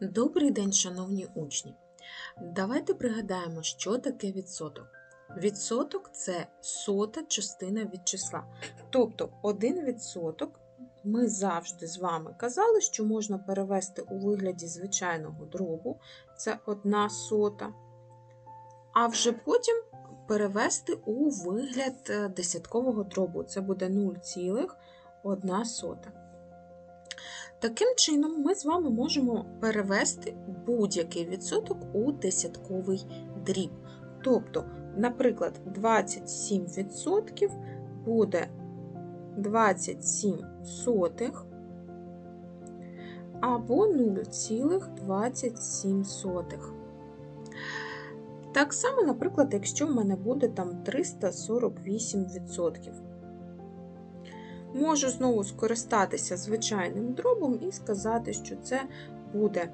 Добрий день, шановні учні! Давайте пригадаємо, що таке відсоток. Відсоток це сота частина від числа. Тобто 1 відсоток ми завжди з вами казали, що можна перевести у вигляді звичайного дробу, це 1 сота, а вже потім перевести у вигляд е, десяткового дробу. Це буде 0,1 сота. Таким чином, ми з вами можемо перевести будь-який відсоток у десятковий дріб. Тобто, наприклад, 27% буде 27 сотих або 0,27. Так само, наприклад, якщо в мене буде там 348%. Можу знову скористатися звичайним дробом і сказати, що це буде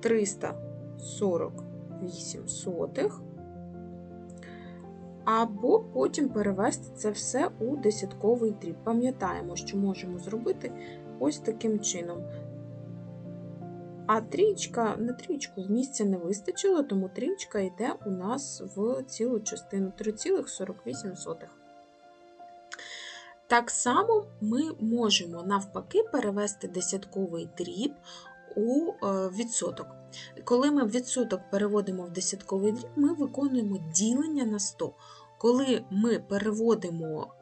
348 сотих, або потім перевести це все у десятковий дріб. Пам'ятаємо, що можемо зробити ось таким чином. А трічка, на трічку в місця не вистачило, тому трічка йде у нас в цілу частину 3,48. Так само ми можемо навпаки перевести десятковий дріб у відсоток. Коли ми відсоток переводимо в десятковий дріб, ми виконуємо ділення на 100. Коли ми переводимо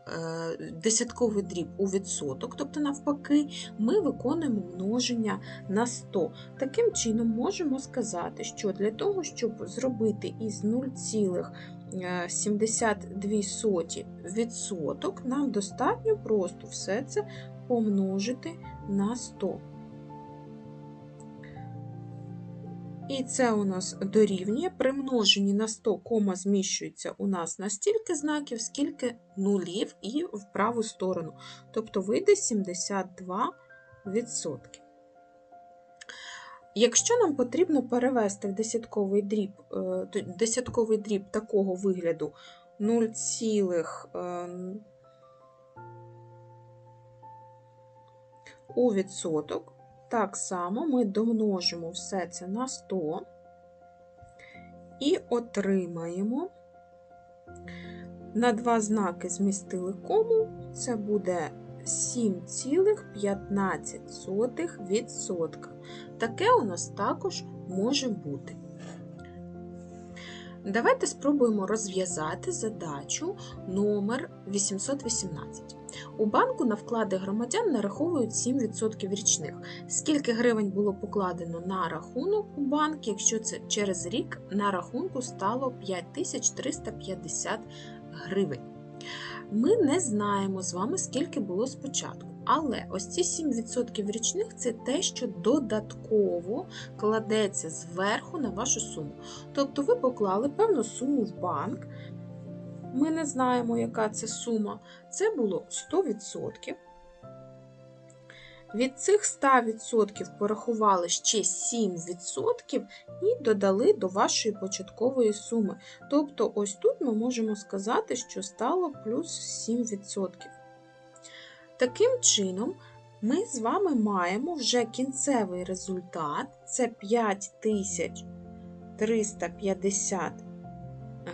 десятковий дріб у відсоток, тобто навпаки, ми виконуємо множення на 100. Таким чином, можемо сказати, що для того, щоб зробити із 0,72 відсоток, нам достатньо просто все це помножити на 100. І це у нас дорівнює. При множенні на 100 кома зміщується у нас на стільки знаків, скільки нулів і в праву сторону. Тобто вийде 72%. Якщо нам потрібно перевести в десятковий дріб, десятковий дріб такого вигляду 0, у відсоток, так само ми домножимо все це на 100 і отримаємо на два знаки змістили кому, це буде 7,15%. Таке у нас також може бути. Давайте спробуємо розв'язати задачу номер 818. У банку на вклади громадян нараховують 7% річних. Скільки гривень було покладено на рахунок у банк, якщо це через рік на рахунку стало 5350 гривень? Ми не знаємо з вами, скільки було спочатку. Але ось ці 7% річних це те, що додатково кладеться зверху на вашу суму. Тобто ви поклали певну суму в банк, ми не знаємо, яка це сума. Це було 100%. Від цих 100% порахували ще 7% і додали до вашої початкової суми. Тобто, ось тут ми можемо сказати, що стало плюс 7%. Таким чином, ми з вами маємо вже кінцевий результат це 5350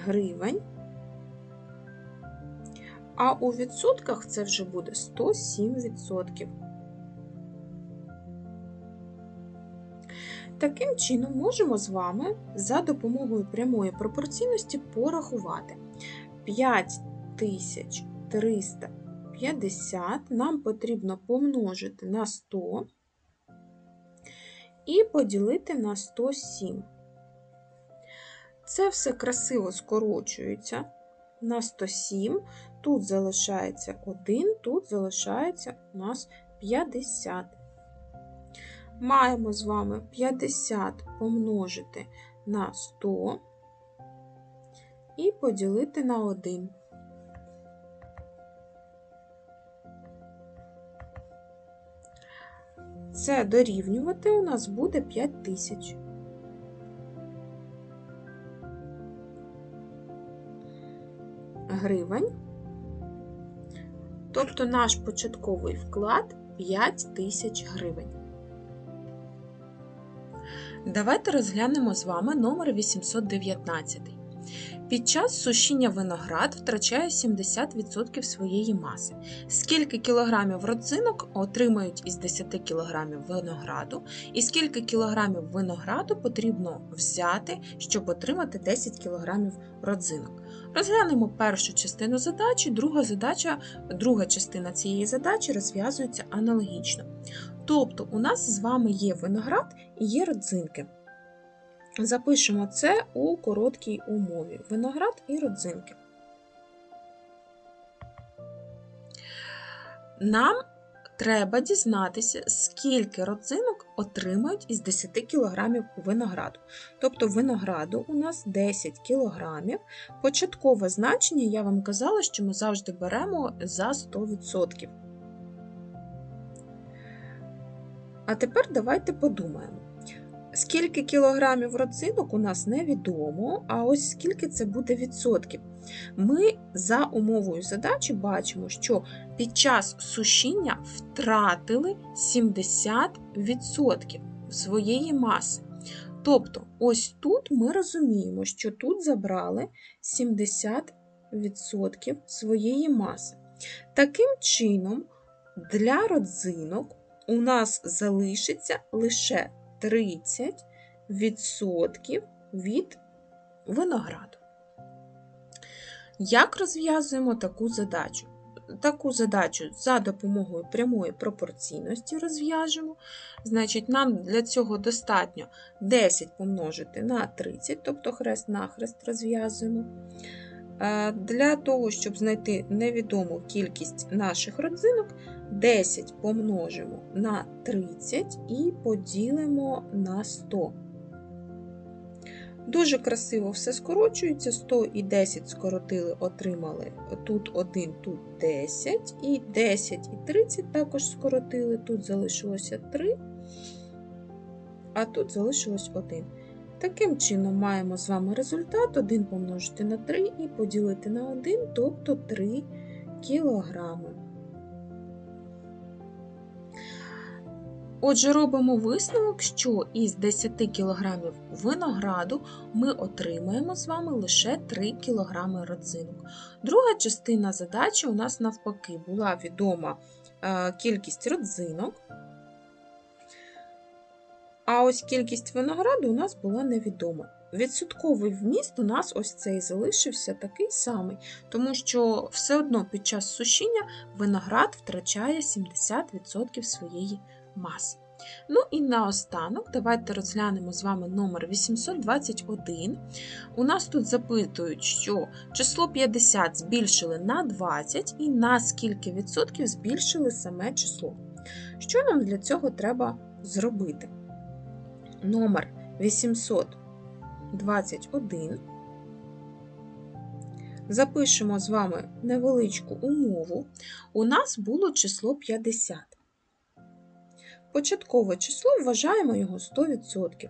гривень. А у відсотках це вже буде 107%. Таким чином, можемо з вами за допомогою прямої пропорційності порахувати 5350 нам потрібно помножити на 100 і поділити на 107. Це все красиво скорочується на 107, тут залишається 1, тут залишається у нас 50. Маємо з вами 50 помножити на 100 і поділити на 1. Це дорівнювати у нас буде 5000. гривень. Тобто наш початковий вклад 5 тисяч гривень. Давайте розглянемо з вами номер 819. Під час сушіння виноград втрачає 70% своєї маси. Скільки кілограмів родзинок отримають із 10 кілограмів винограду, і скільки кілограмів винограду потрібно взяти, щоб отримати 10 кілограмів родзинок. Розглянемо першу частину задачі, друга задача, друга частина цієї задачі розв'язується аналогічно. Тобто, у нас з вами є виноград і є родзинки. Запишемо це у короткій умові: виноград і родзинки. Нам треба дізнатися, скільки родзинок отримають із 10 кг винограду. Тобто винограду у нас 10 кг. Початкове значення я вам казала, що ми завжди беремо за 100%. А тепер давайте подумаємо. Скільки кілограмів родзинок у нас невідомо, а ось скільки це буде відсотків. Ми за умовою задачі бачимо, що під час сушіння втратили 70% своєї маси. Тобто, ось тут ми розуміємо, що тут забрали 70% своєї маси. Таким чином, для родзинок у нас залишиться лише 30% від винограду. Як розв'язуємо таку задачу? Таку задачу за допомогою прямої пропорційності розв'яжемо. Значить, нам для цього достатньо 10 помножити на 30, тобто хрест на хрест розв'язуємо. Е, для того, щоб знайти невідому кількість наших родзинок, 10 помножимо на 30 і поділимо на 100. Дуже красиво все скорочується. 100 і 10 скоротили, отримали тут 1, тут 10, і 10 і 30 також скоротили, тут залишилося 3, а тут залишилось 1. Таким чином, маємо з вами результат 1 помножити на 3 і поділити на 1, тобто 3 кілограми. Отже, робимо висновок, що із 10 кг винограду ми отримаємо з вами лише 3 кг родзинок. Друга частина задачі у нас навпаки була відома е, кількість родзинок. А ось кількість винограду у нас була невідома. Відсотковий вміст у нас ось цей залишився такий самий, тому що все одно під час сушіння виноград втрачає 70% своєї маси. Ну і наостанок, давайте розглянемо з вами номер 821. У нас тут запитують, що число 50 збільшили на 20 і на скільки відсотків збільшили саме число. Що нам для цього треба зробити? Номер 821. Запишемо з вами невеличку умову. У нас було число 50. Початкове число вважаємо його 100%.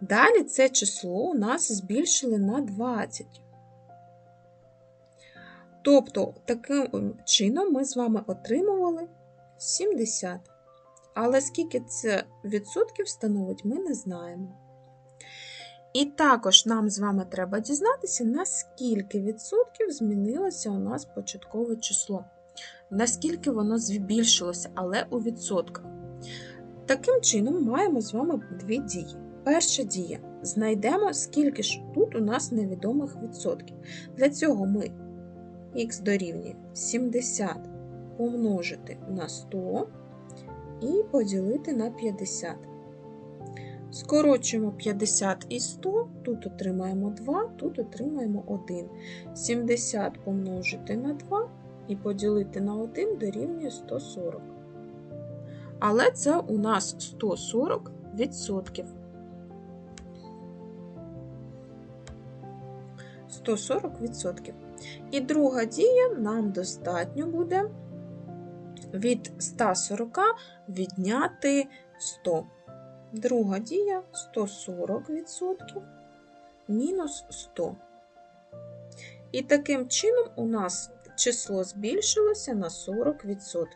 Далі це число у нас збільшили на 20. Тобто, таким чином ми з вами отримували 70. Але скільки це відсотків становить, ми не знаємо. І також нам з вами треба дізнатися, наскільки відсотків змінилося у нас початкове число наскільки воно збільшилося, але у відсотках. Таким чином, маємо з вами дві дії. Перша дія. Знайдемо, скільки ж тут у нас невідомих відсотків. Для цього ми х дорівнює 70 помножити на 100 і поділити на 50. Скорочуємо 50 і 100, тут отримаємо 2, тут отримаємо 1. 70 помножити на 2 і поділити на 1 дорівнює 140. Але це у нас 140 відсотків. 140 відсотків. І друга дія нам достатньо буде від 140 відняти 100. Друга дія 140%, мінус 100. І таким чином у нас число збільшилося на 40%.